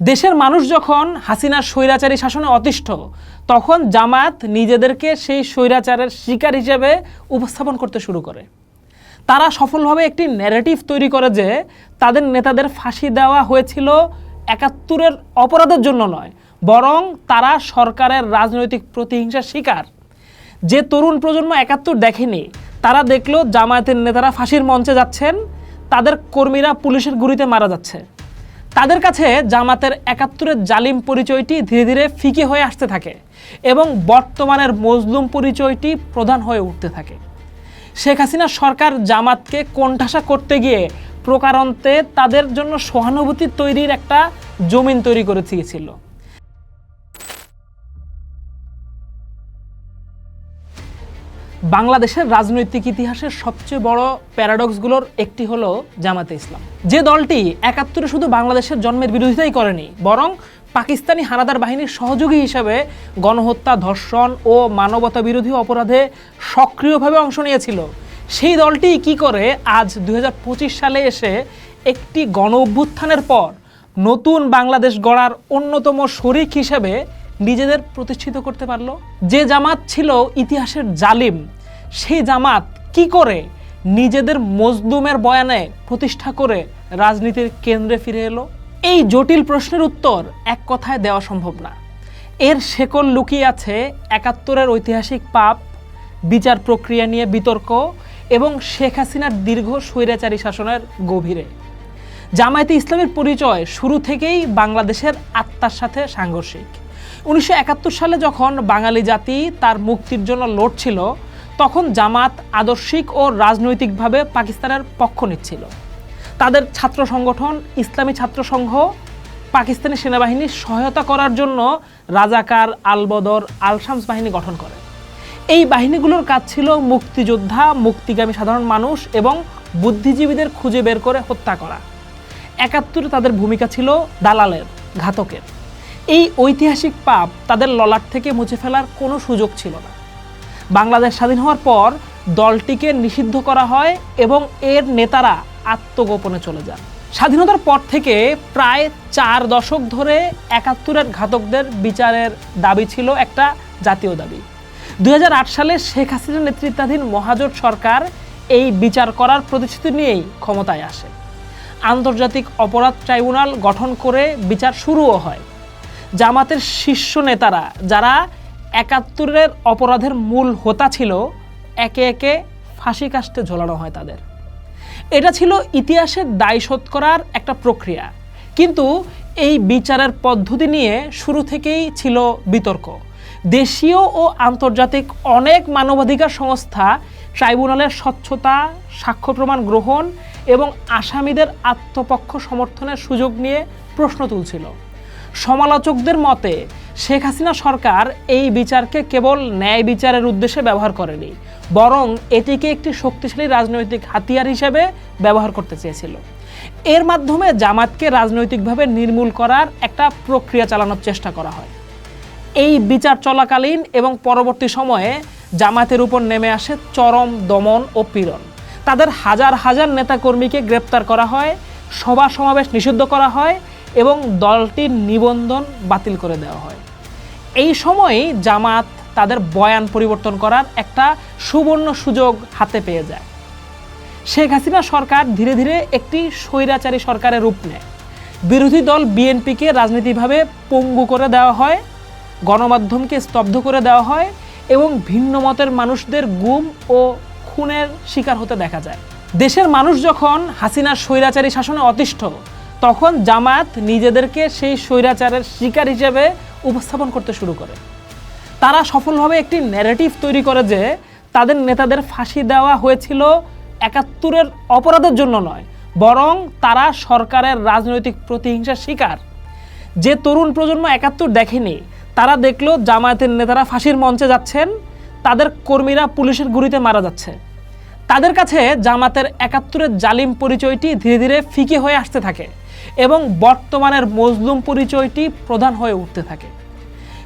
দেশের মানুষ যখন হাসিনার স্বৈরাচারী শাসনে অতিষ্ঠ, তখন জামায়াত নিজেদেরকে সেই স্বৈরাচারের শিকার হিসেবে উপস্থাপন করতে শুরু করে। তারা সফলভাবে একটি ন্যারেটিভ তৈরি করে যে, তাদের নেতাদের ফাঁসি দেওয়া হয়েছিল একাত্তরের অপরাধের জন্য নয়, বরং তারা সরকারের রাজনৈতিক প্রতিহিংসার শিকার। যে তরুণ প্রজন্ম একাত্তর দেখেনি, তারা দেখল জামায়াতের নেতারা ফাঁসির মঞ্চে যাচ্ছেন, তাদের কর্মীরা পুলিশের গুলিতে মারা যাচ্ছে। তাদের কাছে জামাতের একাত্তরের জালিম পরিচয়টি ধীরে ধীরে ফিকে হয়ে আসতে থাকে এবং বর্তমানের মজলুম পরিচয়টি প্রধান হয়ে উঠতে থাকে। শেখ হাসিনা সরকার জামাতকে কোণঠাসা করতে গিয়ে প্রকারন্তে তাদের জন্য সহানুভূতি তৈরির একটা জমিন তৈরি করে দিয়েছিল। বাংলাদেশের রাজনৈতিক ইতিহাসের সবচেয়ে বড় প্যারাডক্সগুলোর একটি হলো জামাতে ইসলাম। যে দলটি একাত্তরে শুধু বাংলাদেশের জন্মের বিরোধিতাই করেনি, বরং পাকিস্তানি হানাদার বাহিনীর সহযোগী হিসেবে গণহত্যা, ধর্ষণ ও মানবতা বিরোধী অপরাধে সক্রিয়ভাবে অংশ নিয়েছিল। সেই দলটি কি করে আজ দু হাজার পঁচিশ সালে এসে একটি গণ অভ্যুত্থানের পর নতুন বাংলাদেশ গড়ার অন্যতম শরিক হিসেবে নিজেদের প্রতিষ্ঠিত করতে পারল। যে জামাত ছিল ইতিহাসের জালিম, সেই জামাত কি করে নিজেদের মজলুমের বয়ানে প্রতিষ্ঠা করে রাজনীতির কেন্দ্রে ফিরে এলো? এই জটিল প্রশ্নের উত্তর এক কথায় দেওয়া সম্ভব না। এর শেকল লুকিয়ে আছে একাত্তরের ঐতিহাসিক পাপ, বিচার প্রক্রিয়া নিয়ে বিতর্ক এবং শেখ হাসিনার দীর্ঘ স্বৈরাচারী শাসনের গভীরে। জামায়াতে ইসলামের পরিচয় শুরু থেকেই বাংলাদেশের আত্মার সাথে সাংঘর্ষিক। উনিশশো একাত্তর সালে যখন বাঙালি জাতি তার মুক্তির জন্য লড়ছিল, তখন জামাত আদর্শিক ও রাজনৈতিকভাবে পাকিস্তানের পক্ষ নিচ্ছিল। তাদের ছাত্র সংগঠন ইসলামী ছাত্র সংঘ পাকিস্তানি সেনাবাহিনীর সহায়তা করার জন্য রাজাকার আলবদর আলশামস বাহিনী গঠন করে। এই বাহিনীগুলোর কাজ ছিল মুক্তিযোদ্ধা, মুক্তিগামী সাধারণ মানুষ এবং বুদ্ধিজীবীদের খুঁজে বের করে হত্যা করা। একাত্তরে তাদের ভূমিকা ছিল দালালের, ঘাতকের। এই ঐতিহাসিক পাপ তাদের ললাট থেকে মুছে ফেলার কোনো সুযোগ ছিল না। বাংলাদেশ স্বাধীন হওয়ার পর দলটিকে নিষিদ্ধ করা হয় এবং এর নেতারা আত্মগোপনে চলে যান। স্বাধীনতার পর থেকে প্রায় চার দশক ধরে একাত্তরের ঘাতকদের বিচারের দাবি ছিল একটা জাতীয় দাবি। দু হাজার আট সালে শেখ হাসিনার নেতৃত্বাধীন মহাজোট সরকার এই বিচার করার প্রতিশ্রুতি নিয়েই ক্ষমতায় আসে। আন্তর্জাতিক অপরাধ ট্রাইব্যুনাল গঠন করে বিচার শুরুও হয়। জামাতের শীর্ষ নেতারা, যারা একাত্তরের অপরাধের মূল হোতা ছিল, একে একে ফাঁসি কাস্টে ঝোলানো হয় তাদের। এটা ছিল ইতিহাসের দায় শোধ করার একটা প্রক্রিয়া। কিন্তু এই বিচারের পদ্ধতি নিয়ে শুরু থেকেই ছিল বিতর্ক। দেশীয় ও আন্তর্জাতিক অনেক মানবাধিকার সংস্থা, ট্রাইব্যুনালের স্বচ্ছতা, সাক্ষ্য প্রমাণ গ্রহণ এবং আসামিদের আত্মপক্ষ সমর্থনের সুযোগ নিয়ে প্রশ্ন তুলছিল। সমালোচকদের মতে, শেখ হাসিনা সরকার এই বিচারকে কেবল ন্যায় বিচারের উদ্দেশ্যে ব্যবহার করেনি, বরং এটিকে একটি শক্তিশালী রাজনৈতিক হাতিয়ার হিসেবে ব্যবহার করতে চেয়েছিল। এর মাধ্যমে জামাতকে রাজনৈতিকভাবে নির্মূল করার একটা প্রক্রিয়া চালানোর চেষ্টা করা হয়। এই বিচার চলাকালীন এবং পরবর্তী সময়ে জামাতের উপর নেমে আসে চরম দমন ও পীড়ন। তাদের হাজার হাজার নেতাকর্মীকে গ্রেপ্তার করা হয়, সভা সমাবেশ নিষিদ্ধ করা হয় এবং দলটির নিবন্ধন বাতিল করে দেওয়া হয়। এই সময়েই জামাত তাদের বয়ান পরিবর্তন করার একটা সুবর্ণ সুযোগ হাতে পেয়ে যায়। শেখ হাসিনা সরকার ধীরে ধীরে একটি স্বৈরাচারী সরকারের রূপ নেয়। বিরোধী দল বিএনপিকে রাজনীতিভাবে পঙ্গু করে দেওয়া হয়, গণমাধ্যমকে স্তব্ধ করে দেওয়া হয় এবং ভিন্ন মতের মানুষদের গুম ও খুনের শিকার হতে দেখা যায়। দেশের মানুষ যখন হাসিনার স্বৈরাচারী শাসনে অতিষ্ঠ তখন জামাত নিজেদেরকে সেই স্বৈরাচারের শিকার হিসেবে উপস্থাপন করতে শুরু করে। তারা সফলভাবে একটি ন্যারেটিভ তৈরি করে যে তাদের নেতাদের ফাঁসি দেওয়া হয়েছিল একাত্তরের অপরাধের জন্য নয়, বরং তারা সরকারের রাজনৈতিক প্রতিহিংসার শিকার। যে তরুণ প্রজন্ম একাত্তর দেখেনি, তারা দেখল জামায়াতের নেতারা ফাঁসির মঞ্চে যাচ্ছেন, তাদের কর্মীরা পুলিশের গুলিতে মারা যাচ্ছে। তাদের কাছে জামাতের একাত্তরের জালিম পরিচয়টি ধীরে ধীরে ফিকে হয়ে আসতে থাকে। এবং বর্তমানের মজলুম পরিচয়টি প্রধান হয়ে উঠতে থাকে।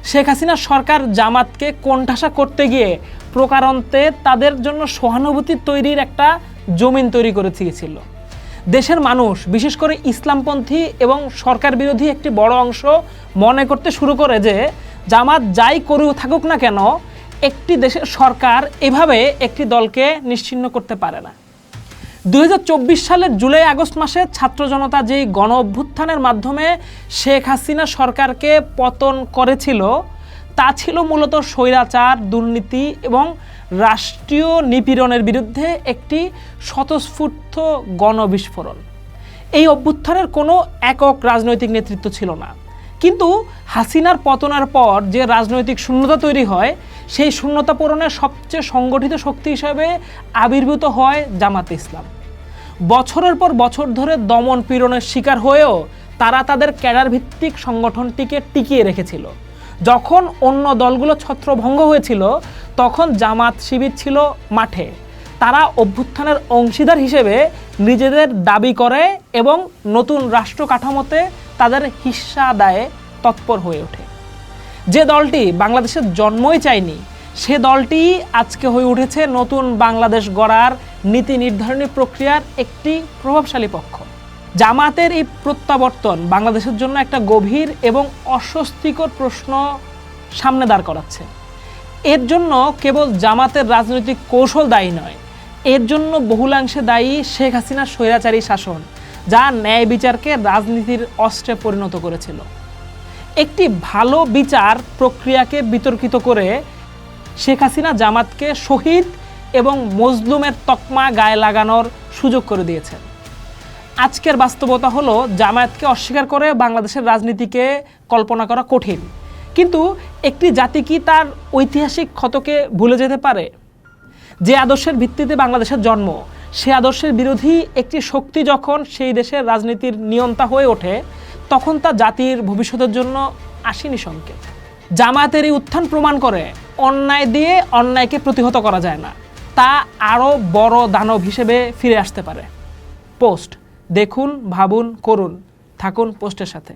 শেখ হাসিনা সরকার জামাতকে কোণঠাসা করতে গিয়ে প্রকারান্তে তাদের জন্য সহানুভূতি তৈরির একটা জমিন তৈরি করে দিয়েছিল। দেশের মানুষ, বিশেষ করে ইসলামপন্থী এবং সরকার বিরোধী একটি বড় অংশ মনে করতে শুরু করে যে, জামাত যাই করেও থাকুক না কেন, একটি দেশের সরকার এভাবে একটি দলকে নিশ্চিহ্ন করতে পারে না। দু হাজার চব্বিশ সালের জুলাই আগস্ট মাসে ছাত্র জনতা যেই গণ অভ্যুত্থানের মাধ্যমে শেখ হাসিনা সরকারকে পতন করেছিল, তা ছিল মূলত স্বৈরাচার, দুর্নীতি এবং রাষ্ট্রীয় নিপীড়নের বিরুদ্ধে একটি স্বতঃস্ফূর্ত গণবিস্ফোরণ এই অভ্যুত্থানের কোনো একক রাজনৈতিক নেতৃত্ব ছিল না। কিন্তু হাসিনার পতনের পর যে রাজনৈতিক শূন্যতা তৈরি হয়, সেই শূন্যতা পূরণের সবচেয়ে সংগঠিত শক্তি হিসাবে আবির্ভূত হয় জামাতে ইসলাম। বছরের পর বছর ধরে দমন পীড়নের শিকার হয়েও তারা তাদের ক্যাডার ভিত্তিক সংগঠনটিকে টিকিয়ে রেখেছিল। যখন অন্য দলগুলো ছত্রভঙ্গ হয়েছিল, তখন জামাত শিবির ছিল মাঠে। তারা অভ্যুত্থানের অংশীদার হিসেবে নিজেদের দাবি করে এবং নতুন রাষ্ট্র কাঠামোতে তাদের হিস্সা আদায়ে তৎপর হয়ে ওঠে। যে দলটি বাংলাদেশের জন্মই চায়নি, সে দলটি আজকে হয়ে উঠেছে নতুন বাংলাদেশ গড়ার নীতি নির্ধারণী প্রক্রিয়ার একটি প্রভাবশালী পক্ষ। জামাতের এই প্রত্যাবর্তন বাংলাদেশের জন্য একটা গভীর এবং অস্বস্তিকর প্রশ্ন সামনে দাঁড় করাচ্ছে। এর জন্য কেবল জামাতের রাজনৈতিক কৌশল দায়ী নয়, এর জন্য বহুলাংশে দায়ী শেখ হাসিনার স্বৈরাচারী শাসন। যা ন্যায় বিচারকে রাজনীতির অস্ত্রে পরিণত করেছিল। একটি ভালো বিচার প্রক্রিয়াকে বিতর্কিত করে শেখ হাসিনা জামাতকে শহীদ এবং মজলুমের তকমা গায়ে লাগানোর সুযোগ করে দিয়েছেন। আজকের বাস্তবতা হলো, জামায়াতকে অস্বীকার করে বাংলাদেশের রাজনীতিকে কল্পনা করা কঠিন। কিন্তু একটি জাতি কি তার ঐতিহাসিক ক্ষতকে ভুলে যেতে পারে? যে আদর্শের ভিত্তিতে বাংলাদেশের জন্ম সে আদর্শের বিরোধী একটি শক্তি যখন সেই দেশের রাজনীতির নিয়ন্তা হয়ে ওঠে, তখন তা জাতির ভবিষ্যতের জন্য আসেনি সংকেত। জামায়াতের এই উত্থান প্রমাণ করে অন্যায় দিয়ে অন্যায়কে প্রতিহত করা যায় না। তা আরও বড় দানব হিসেবে ফিরে আসতে পারে। পোস্ট, দেখুন, ভাবুন, করুন, থাকুন পোস্টের সাথে।